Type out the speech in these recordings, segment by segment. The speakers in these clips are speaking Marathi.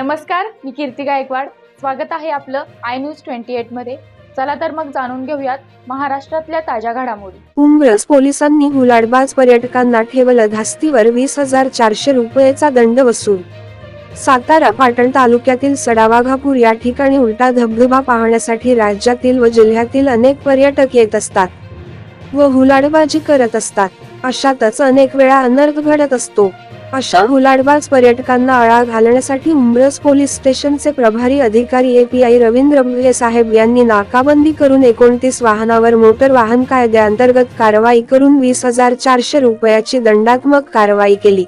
नमस्कार मी कीर्ती गायकवाड. स्वागत आहे आपलं आय न्यूज ट्वेंटी एटमध्ये. चला तर मग जाणून घेऊयात महाराष्ट्रातल्या ताज्या घडामोडी. उमरस पोलिसांनी हुलाडबाज पर्यटकांना ठेवलं धास्तीवर वीस हजार चारशे रुपयेचा दंड वसूल. सातारा पाटण तालुक्यातील सडावाघापूर या ठिकाणी उलटा धबधबा पाहण्यासाठी राज्यातील व जिल्ह्यातील अनेक पर्यटक येत असतात व हुलाडबाजी करत असतात. अशातच अनेक वेळा अनर्थ घडत असतो. अशा हुलाडबाज पर्यटकांना आळा घालण्यासाठी उमरस पोलीस स्टेशनचे प्रभारी अधिकारी ए पी रवींद्र भुले साहेब यांनी नाकाबंदी करून एकोणतीस वाहनावर मोटर वाहन कायद्याअंतर्गत कारवाई करून वीस हजार चारशे रुपयाची दंडात्मक कारवाई केली.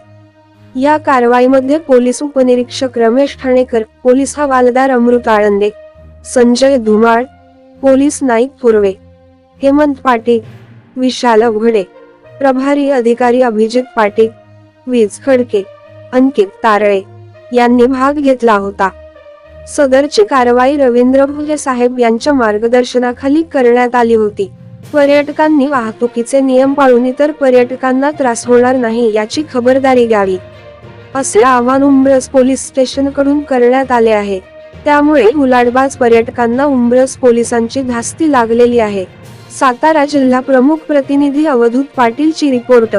या कारवाईमध्ये पोलीस उपनिरीक्षक रमेश ठाणेकर पोलीस हवालदार अमृत आळंदे संजय धुमाळ पोलीस नाईक पूर्वे हेमंत पाटील विशाल अवघडे प्रभारी अधिकारी अभिजित पाटील वीज खडके अंकित तारळे यांनी भाग घेतला होता. सदरची कारवाई रवींद्र भुले साहेब यांच्या मार्गदर्शनाखाली करण्यात आली होती. पर्यटकांनी वाहतुकीचे नियम पाळून इतर पर्यटकांना त्रास होणार नाही याची खबरदारी घ्यावी असे आव्हान उमरस पोलीस स्टेशनकडून करण्यात आले आहे. त्यामुळे हुलाडबाज पर्यटकांना उमरस पोलिसांची धास्ती लागलेली आहे. सातारा जिल्हा प्रमुख प्रतिनिधी अवधूत पाटीलची रिपोर्ट